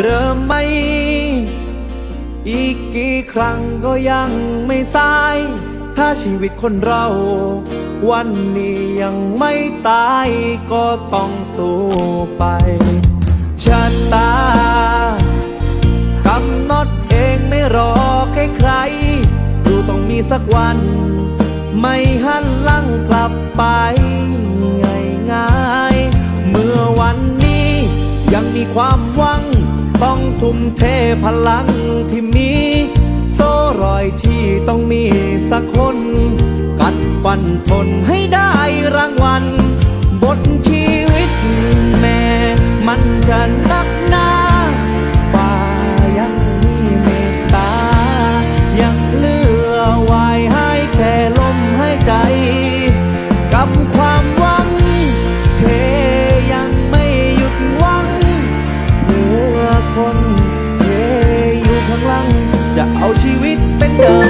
เริ่มไหม่อีกกี่ครั้งก็ยังไม่สาย ถ้าชีวิตคนเรา วันนี้ยังไม่ตายก็ต้องสู้ไปชะตากำหนดเองไม่รอใครใครรู้ต้องมีสักวัน ไม่หันหลังกลับไปง่ายง่ายๆเมื่อวันนี้ยังมีความหวัง ต้องทุ่มเทพลังที่มี โซ่รอยที่ต้องมีสักคน กัดฟันทนให้ได้รางวัลบทชี เ